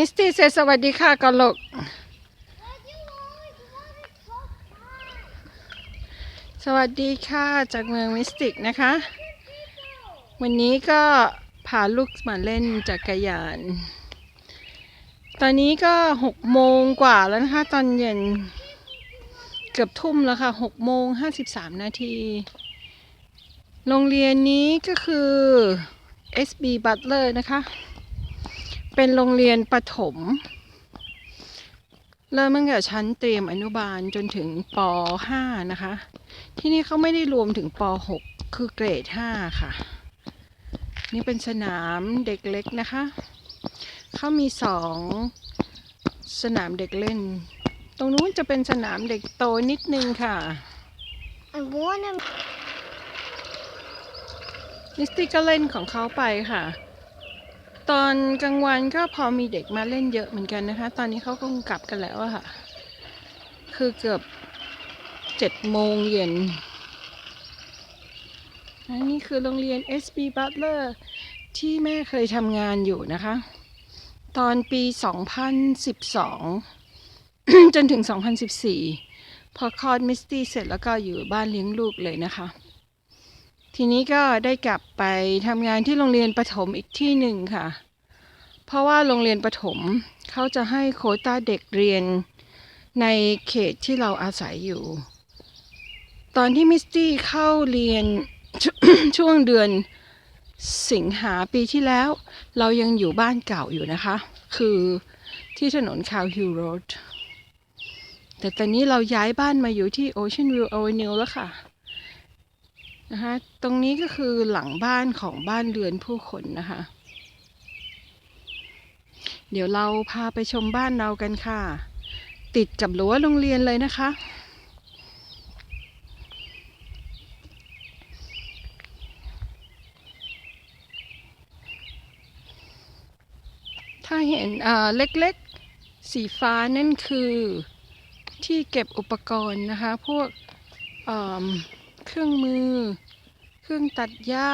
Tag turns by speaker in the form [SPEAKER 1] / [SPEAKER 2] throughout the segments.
[SPEAKER 1] มิสตี้เซสวัสดีค่ะก่อนลูกสวัสดีค่ะจากเมืองมิสติกนะคะ วันนี้ก็พาลูกมาเล่นจักรยาน ตอนนี้ก็หกโมงกว่าแล้วนะคะ ตอนเย็นเกือบทุ่มแล้วค่ะหกโมงห้าสิบสามนาที โรงเรียนนี้ก็คือ SB Butler นะคะ เป็นโรงเรียนประถม เริ่มตั้งแต่ชั้นเตรียมอนุบาลจนถึงป .5 นะคะ ที่นี่เขาไม่ได้รวมถึงป .6 คือเกรด 5 ค่ะ นี่เป็นสนามเด็กเล็กนะคะ เขามีสองสนามเด็กเล่น ตรงนู้นจะเป็นสนามเด็กโตนิดนึงค่ะ
[SPEAKER 2] I wanna
[SPEAKER 1] นิสตี้ก็เล่นของเขาไปค่ะ ตอนกลางวันก็พอมีเด็กมาเล่นเยอะเหมือนกันนะคะ ตอนนี้เขาคงกลับกันแล้วอะค่ะ คือเกือบเจ็ดโมงเย็นอันนี้คือโรงเรียน SB Butler ที่แม่เคยทำงานอยู่นะคะ ตอนปี 2012 จนถึง 2014 พอคลอดมิสตี้เสร็จแล้วก็อยู่บ้านเลี้ยงลูกเลยนะคะ ทีนี้ก็ได้กลับไปทำงานที่โรงเรียนประถมอีกที่หนึ่งค่ะ เพราะว่าโรงเรียนประถมเขาจะให้โคต้าเด็กเรียนในเขตที่เราอาศัยอยู่ ตอนที่มิสตี้เข้าเรียนช่วงเดือนสิงหาปีที่แล้ว เรายังอยู่บ้านเก่าอยู่นะคะ คือที่ถนนคาวฮิลโรดแต่ตอนนี้เราย้ายบ้านมาอยู่ที่ Ocean View Avenue แล้วค่ะ นะคะ ตรงนี้ก็คือหลังบ้านของบ้านเรือนผู้คนนะคะ เดี๋ยวเราพาไปชมบ้านเรากันค่ะ ติดกับรั้วโรงเรียนเลยนะคะ ถ้าเห็นเล็กๆ สีฟ้านั่นคือที่เก็บอุปกรณ์นะคะ พวก เครื่องมือ เครื่องตัดหญ้า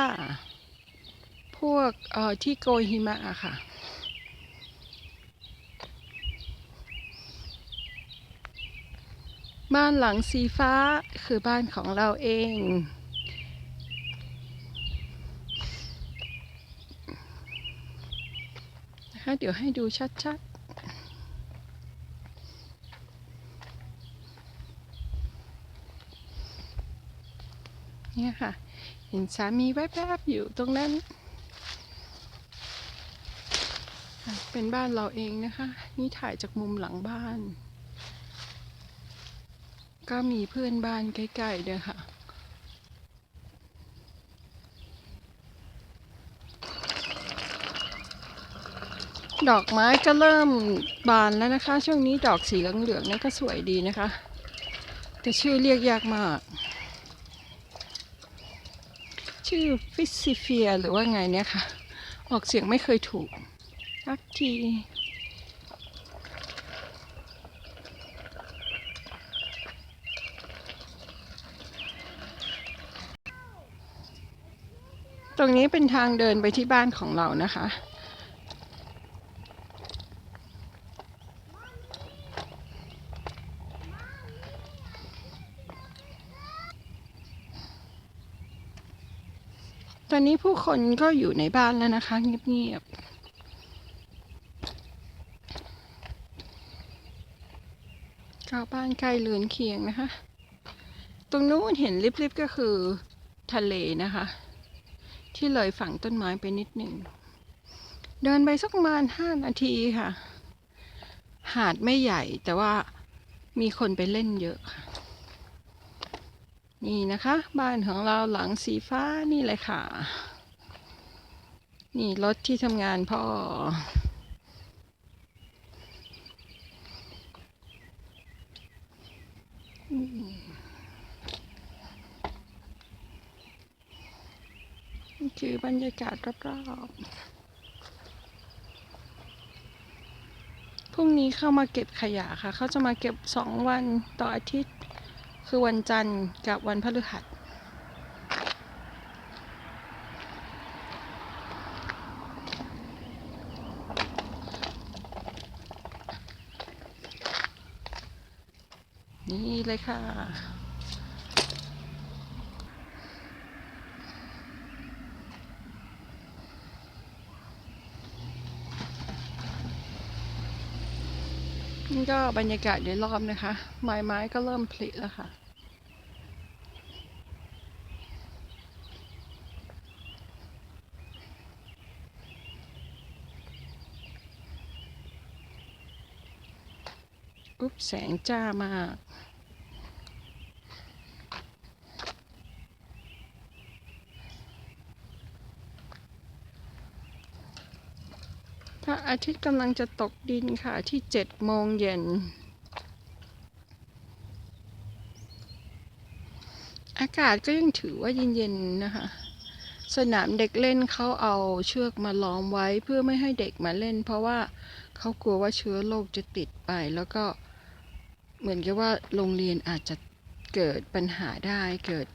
[SPEAKER 1] พวกเอ่อที่โกยหิมะอะค่ะ บ้านหลังสีฟ้าคือบ้านของเราเองนะคะเดี๋ยวให้ดูชัดๆ เนี่ยค่ะ เห็นสามีแวบๆอยู่ตรงนั้น เป็นบ้านเราเองนะคะ นี่ถ่ายจากมุมหลังบ้าน ก็มีเพื่อนบ้านใกล้ๆด้วยค่ะดอกไม้ก็เริ่มบานแล้วนะคะ ช่วงนี้ดอกสีเหลืองๆนี่ก็สวยดีนะคะ แต่ชื่อเรียกยากมาก ชื่อฟิสซิเฟียหรือว่าไงเนี่ยค่ะ ออกเสียงไม่เคยถูกสักทีตรงนี้เป็นทางเดินไปที่บ้านของเรานะคะ อนนี้ผู้คนก็อยู่ในบ้านแล้วนะคะ เงียบๆก็บ้านใกล้เรือนเคียงนะคะ ตรงนู้นเห็นลิบๆก็คือทะเลนะคะ ที่เลยฝั่งต้นไม้ไปนิดหนึ่ง เดินไปสักประมาณห้านาทีค่ะ หาดไม่ใหญ่แต่ว่ามีคนไปเล่นเยอะค่ะ นี่นะคะ บ้านของเราหลังสีฟ้านี่เลยค่ะ นี่รถที่ทำงานพ่ออืมนี่คือบรรยากาศรอบๆพรุ่งนี้เข้ามาเก็บขยะค่ะ เขาจะมาเก็บสองวันต่ออาทิตย์ คือวันจันทร์กับวันพฤหัสนี่เลยค่ะ นี่ก็บรรยากาศโดยรอบนะคะ ไม้ไม้ก็เริ่มผลิแล้วค่ะ อุ๊บแสงจ้ามากพระอาทิตย์กำลังจะตกดินค่ะที่เจ็ดโมงเย็น อากาศก็ยังถือว่าเย็นๆนะคะ สนามเด็กเล่นเขาเอาเชือกมาล้อมไว้เพื่อไม่ให้เด็กมาเล่น เพราะว่า เขากลัวว่าเชื้อโรคจะติดไป แล้วก็เหมือนกับว่าโรงเรียนอาจจะเกิดปัญหาได้เกิด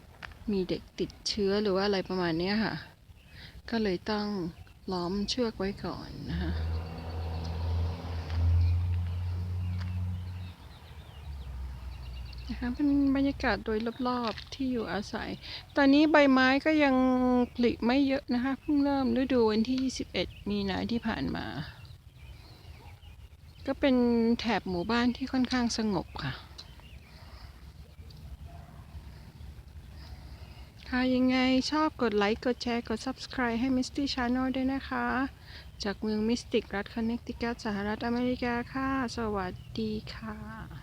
[SPEAKER 1] มีเด็กติดเชื้อหรือว่าอะไรประมาณนี้ค่ะ ก็เลยต้องล้อมเชือกไว้ก่อนนะคะนะคะเป็นบรรยากาศโดยรอบๆที่อยู่อาศัย ตอนนี้ใบไม้ก็ยังผลิไม่เยอะนะคะ เพิ่งเริ่มฤดูวันที่ 21 มีนาที่ผ่านมา ก็เป็นแถบหมู่บ้านที่ค่อนข้างสงบค่ะ ค่ะยังไงชอบกดไลค์กดแชร์กด Subscribe ให้ Misty Channel ด้วยนะคะ จากเมืองมิสติกรัฐคอนเนคติคัตสหรัฐอเมริกาค่ะ สวัสดีค่ะ